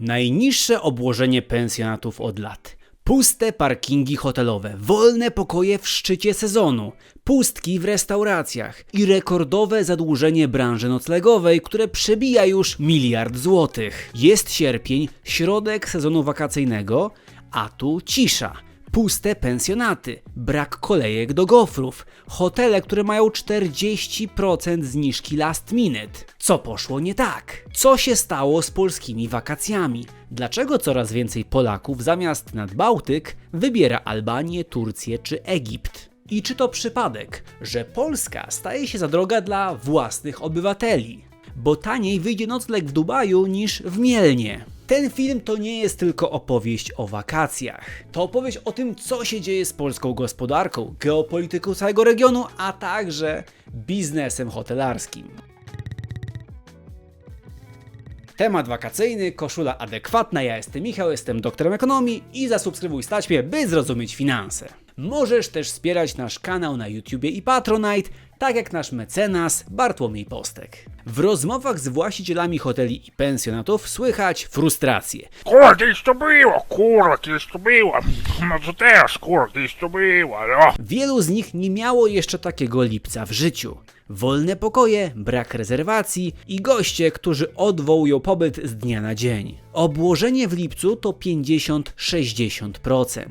Najniższe obłożenie pensjonatów od lat. Puste parkingi hotelowe, wolne pokoje w szczycie sezonu, pustki w restauracjach i rekordowe zadłużenie branży noclegowej, które przebija już miliard złotych. Jest sierpień, środek sezonu wakacyjnego, a tu cisza. Puste pensjonaty, brak kolejek do gofrów, hotele, które mają 40% zniżki last minute. Co poszło nie tak? Co się stało z polskimi wakacjami? Dlaczego coraz więcej Polaków zamiast nad Bałtyk wybiera Albanię, Turcję czy Egipt? I czy to przypadek, że Polska staje się za droga dla własnych obywateli? Bo taniej wyjdzie nocleg w Dubaju niż w Mielnie. Ten film to nie jest tylko opowieść o wakacjach. To opowieść o tym, co się dzieje z polską gospodarką, geopolityką całego regionu, a także biznesem hotelarskim. Temat wakacyjny, koszula adekwatna. Ja jestem Michał, jestem doktorem ekonomii i zasubskrybuj stać by zrozumieć finanse. Możesz też wspierać nasz kanał na YouTubie i Patronite, tak jak nasz mecenas Bartłomiej Postek. W rozmowach z właścicielami hoteli i pensjonatów słychać frustrację. Kurwa, kiedyś to było, kurwa, kiedyś to było. No co teraz, kurwa, kiedyś to było, no. Wielu z nich nie miało jeszcze takiego lipca w życiu. Wolne pokoje, brak rezerwacji i goście, którzy odwołują pobyt z dnia na dzień. Obłożenie w lipcu to 50-60%.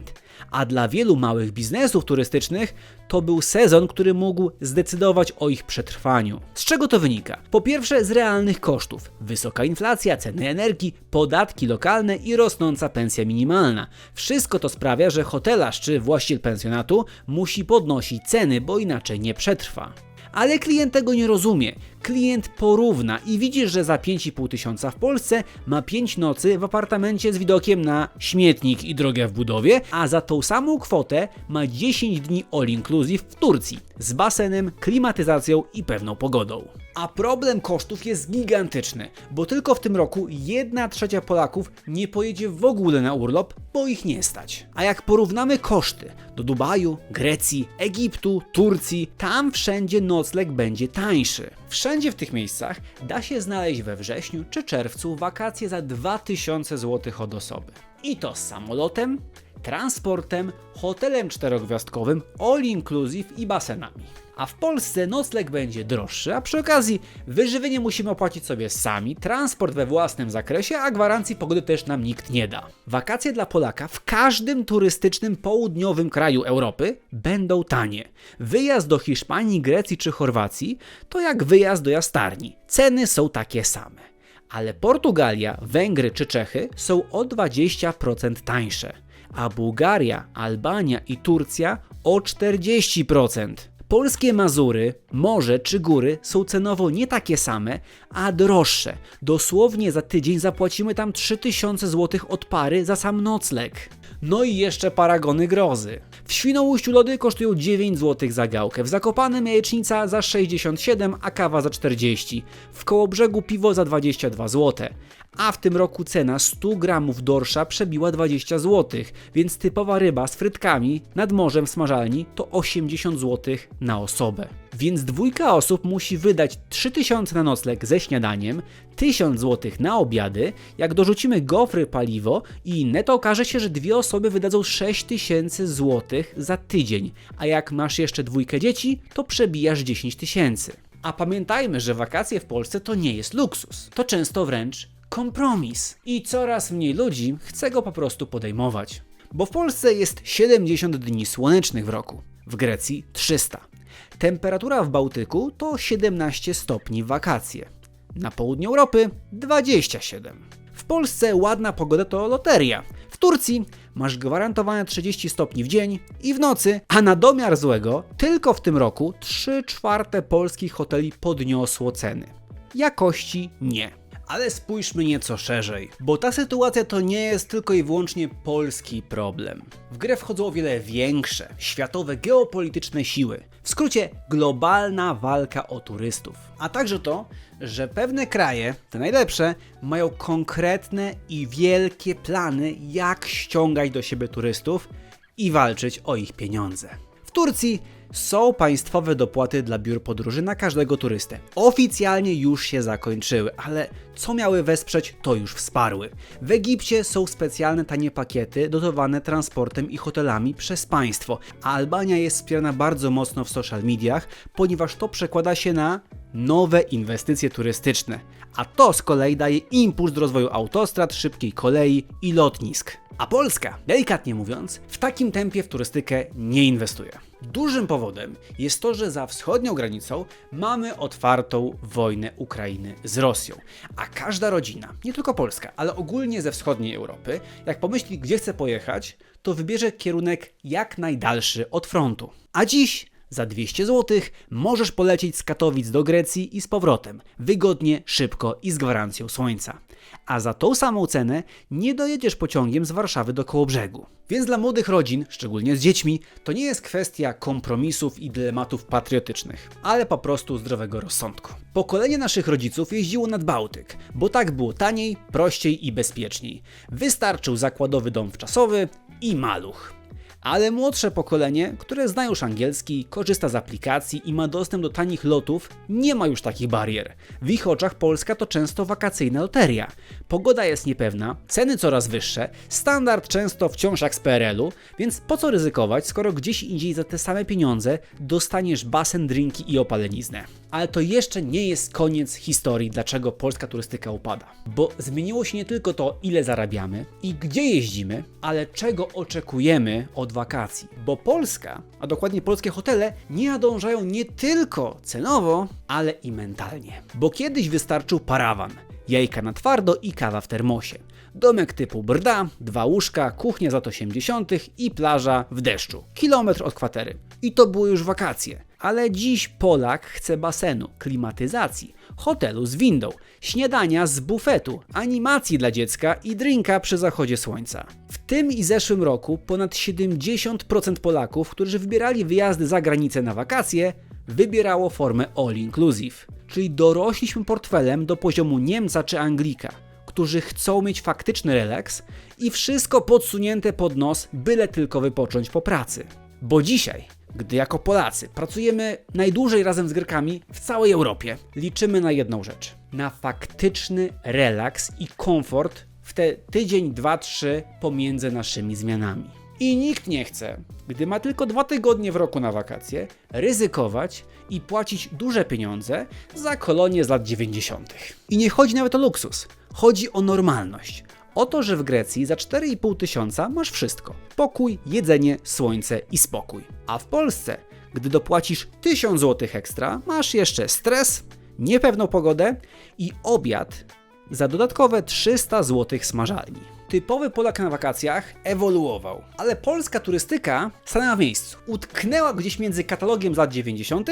A dla wielu małych biznesów turystycznych to był sezon, który mógł zdecydować o ich przetrwaniu. Z czego to wynika? Po pierwsze z realnych kosztów. Wysoka inflacja, ceny energii, podatki lokalne i rosnąca pensja minimalna. Wszystko to sprawia, że hotelarz czy właściciel pensjonatu musi podnosić ceny, bo inaczej nie przetrwa. Ale klient tego nie rozumie. Klient porówna i widzi, że za 5,5 tysiąca w Polsce ma 5 nocy w apartamencie z widokiem na śmietnik i drogę w budowie, a za tą samą kwotę ma 10 dni all inclusive w Turcji z basenem, klimatyzacją i pewną pogodą. A problem kosztów jest gigantyczny, bo tylko w tym roku 1 trzecia Polaków nie pojedzie w ogóle na urlop, bo ich nie stać. A jak porównamy koszty do Dubaju, Grecji, Egiptu, Turcji, tam wszędzie nocleg będzie tańszy. Wszędzie w tych miejscach da się znaleźć we wrześniu czy czerwcu wakacje za 2000 zł od osoby. I to z samolotem, transportem, hotelem czterogwiazdkowym, all inclusive i basenami. A w Polsce nocleg będzie droższy, a przy okazji wyżywienie musimy opłacić sobie sami, transport we własnym zakresie, a gwarancji pogody też nam nikt nie da. Wakacje dla Polaka w każdym turystycznym południowym kraju Europy będą tanie. Wyjazd do Hiszpanii, Grecji czy Chorwacji to jak wyjazd do jastarni. Ceny są takie same. Ale Portugalia, Węgry czy Czechy są o 20% tańsze, a Bułgaria, Albania i Turcja o 40%. Polskie Mazury, morze czy góry są cenowo nie takie same, a droższe. Dosłownie za tydzień zapłacimy tam 3000 zł od pary za sam nocleg. No i jeszcze paragony grozy. W Świnoujściu lody kosztują 9 zł za gałkę, w Zakopanem jajecznica za 67, a kawa za 40. W Kołobrzegu piwo za 22 zł. A w tym roku cena 100 gramów dorsza przebiła 20 zł, więc typowa ryba z frytkami nad morzem w smażalni to 80 zł na osobę. Więc dwójka osób musi wydać 3000 na nocleg ze śniadaniem, 1000 zł na obiady, jak dorzucimy gofry, paliwo i inne, to okaże się, że dwie osoby wydadzą 6000 zł za tydzień, a jak masz jeszcze dwójkę dzieci, to przebijasz 10 tysięcy. A pamiętajmy, że wakacje w Polsce to nie jest luksus, to często wręcz kompromis. I coraz mniej ludzi chce go po prostu podejmować. Bo w Polsce jest 70 dni słonecznych w roku, w Grecji 300. Temperatura w Bałtyku to 17 stopni wakacje. Na południu Europy 27. W Polsce ładna pogoda to loteria. W Turcji masz gwarantowane 30 stopni w dzień i w nocy, a na domiar złego tylko w tym roku 3 czwarte polskich hoteli podniosło ceny. Jakości nie. Ale spójrzmy nieco szerzej, bo ta sytuacja to nie jest tylko i wyłącznie polski problem. W grę wchodzą o wiele większe, światowe geopolityczne siły. W skrócie, globalna walka o turystów. A także to, że pewne kraje, te najlepsze, mają konkretne i wielkie plany, jak ściągać do siebie turystów i walczyć o ich pieniądze. Turcji są państwowe dopłaty dla biur podróży na każdego turystę. Oficjalnie już się zakończyły, ale co miały wesprzeć, to już wsparły. W Egipcie są specjalne tanie pakiety dotowane transportem i hotelami przez państwo, a Albania jest wspierana bardzo mocno w social mediach, ponieważ to przekłada się na nowe inwestycje turystyczne, a to z kolei daje impuls do rozwoju autostrad, szybkiej kolei i lotnisk. A Polska, delikatnie mówiąc, w takim tempie w turystykę nie inwestuje. Dużym powodem jest to, że za wschodnią granicą mamy otwartą wojnę Ukrainy z Rosją. A każda rodzina, nie tylko Polska, ale ogólnie ze wschodniej Europy, jak pomyśli, gdzie chce pojechać, to wybierze kierunek jak najdalszy od frontu. A dziś za 200 zł możesz polecieć z Katowic do Grecji i z powrotem, wygodnie, szybko i z gwarancją słońca. A za tą samą cenę nie dojedziesz pociągiem z Warszawy do Kołobrzegu. Więc dla młodych rodzin, szczególnie z dziećmi, to nie jest kwestia kompromisów i dylematów patriotycznych, ale po prostu zdrowego rozsądku. Pokolenie naszych rodziców jeździło nad Bałtyk, bo tak było taniej, prościej i bezpieczniej. Wystarczył zakładowy dom wczasowy i maluch. Ale młodsze pokolenie, które zna już angielski, korzysta z aplikacji i ma dostęp do tanich lotów, nie ma już takich barier. W ich oczach Polska to często wakacyjna loteria. Pogoda jest niepewna, ceny coraz wyższe, standard często wciąż jak z PRL-u, więc po co ryzykować, skoro gdzieś indziej za te same pieniądze dostaniesz basen, drinki i opaleniznę. Ale to jeszcze nie jest koniec historii, dlaczego polska turystyka upada. Bo zmieniło się nie tylko to, ile zarabiamy i gdzie jeździmy, ale czego oczekujemy od wakacji. Bo Polska, a dokładnie polskie hotele, nie nadążają nie tylko cenowo, ale i mentalnie. Bo kiedyś wystarczył parawan, jajka na twardo i kawa w termosie. Domek typu brda, dwa łóżka, kuchnia za 80 i plaża w deszczu. Kilometr od kwatery. I to były już wakacje. Ale dziś Polak chce basenu, klimatyzacji, hotelu z windą, śniadania z bufetu, animacji dla dziecka i drinka przy zachodzie słońca. W tym i zeszłym roku ponad 70% Polaków, którzy wybierali wyjazdy za granicę na wakacje, wybierało formę all inclusive. Czyli dorośliśmy portfelem do poziomu Niemca czy Anglika którzy chcą mieć faktyczny relaks i wszystko podsunięte pod nos, byle tylko wypocząć po pracy. Bo dzisiaj, gdy jako Polacy pracujemy najdłużej razem z Grekami w całej Europie, liczymy na jedną rzecz: na faktyczny relaks i komfort w te tydzień, dwa, trzy pomiędzy naszymi zmianami. I nikt nie chce, gdy ma tylko dwa tygodnie w roku na wakacje, ryzykować i płacić duże pieniądze za kolonie z lat 90. I nie chodzi nawet o luksus, chodzi o normalność. O to, że w Grecji za 4,5 tysiąca masz wszystko: pokój, jedzenie, słońce i spokój. A w Polsce, gdy dopłacisz 1000 zł ekstra, masz jeszcze stres, niepewną pogodę i obiad za dodatkowe 300 zł smażalni. Typowy Polak na wakacjach ewoluował, ale polska turystyka stanęła w miejscu. Utknęła gdzieś między katalogiem z lat 90.,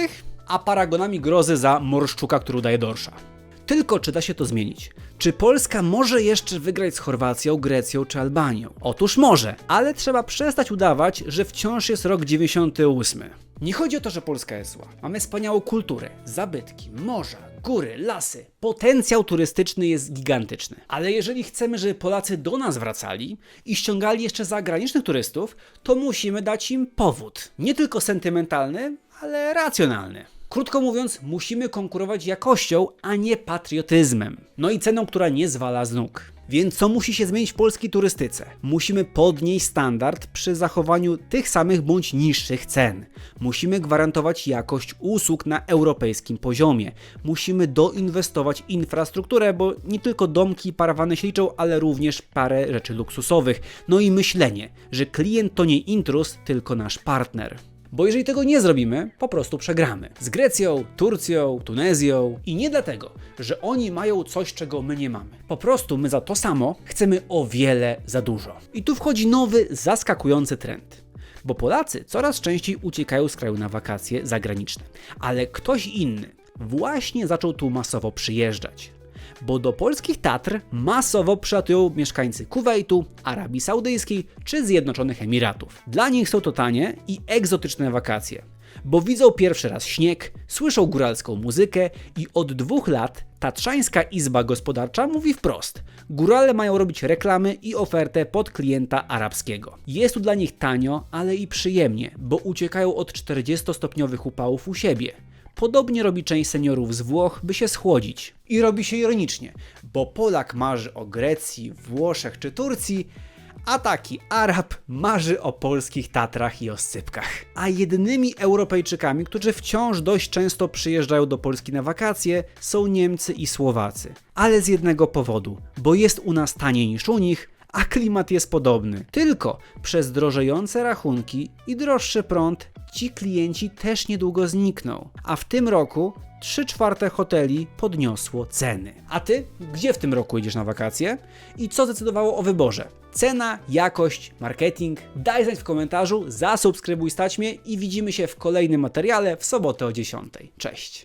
a paragonami grozy za morszczuka, który udaje dorsza. Tylko czy da się to zmienić? Czy Polska może jeszcze wygrać z Chorwacją, Grecją czy Albanią? Otóż może, ale trzeba przestać udawać, że wciąż jest rok 98. Nie chodzi o to, że Polska jest zła. Mamy wspaniałą kulturę, zabytki, morza, góry, lasy. Potencjał turystyczny jest gigantyczny. Ale jeżeli chcemy, żeby Polacy do nas wracali i ściągali jeszcze zagranicznych turystów, to musimy dać im powód. Nie tylko sentymentalny, ale racjonalny. Krótko mówiąc, musimy konkurować jakością, a nie patriotyzmem. No i ceną, która nie zwala z nóg. Więc co musi się zmienić w polskiej turystyce? Musimy podnieść standard przy zachowaniu tych samych bądź niższych cen. Musimy gwarantować jakość usług na europejskim poziomie. Musimy doinwestować infrastrukturę, bo nie tylko domki i parawany się liczą, ale również parę rzeczy luksusowych. No i myślenie, że klient to nie intruz, tylko nasz partner. Bo jeżeli tego nie zrobimy, po prostu przegramy. Z Grecją, Turcją, Tunezją i nie dlatego, że oni mają coś, czego my nie mamy. Po prostu my za to samo chcemy o wiele za dużo. I tu wchodzi nowy, zaskakujący trend. Bo Polacy coraz częściej uciekają z kraju na wakacje zagraniczne, ale ktoś inny właśnie zaczął tu masowo przyjeżdżać bo do polskich Tatr masowo przylatują mieszkańcy Kuwejtu, Arabii Saudyjskiej czy Zjednoczonych Emiratów. Dla nich są to tanie i egzotyczne wakacje. bo widzą pierwszy raz śnieg, słyszą góralską muzykę i od dwóch lat Tatrzańska Izba Gospodarcza mówi wprost: górale mają robić reklamy i ofertę pod klienta arabskiego. Jest tu dla nich tanio, ale i przyjemnie, bo uciekają od 40-stopniowych upałów u siebie. Podobnie robi część seniorów z Włoch, by się schłodzić. I robi się ironicznie, bo Polak marzy o Grecji, Włoszech czy Turcji, a taki Arab marzy o polskich Tatrach i oscypkach. A jedynymi Europejczykami, którzy wciąż dość często przyjeżdżają do Polski na wakacje, są Niemcy i Słowacy. Ale z jednego powodu, bo jest u nas taniej niż u nich, a klimat jest podobny. Tylko przez drożejące rachunki i droższy prąd ci klienci też niedługo znikną. A w tym roku 3 czwarte hoteli podniosło ceny. A ty, gdzie w tym roku idziesz na wakacje? I co zdecydowało o wyborze? Cena, jakość, marketing? Daj znać w komentarzu, zasubskrybuj stać mnie i widzimy się w kolejnym materiale w sobotę o 10. Cześć!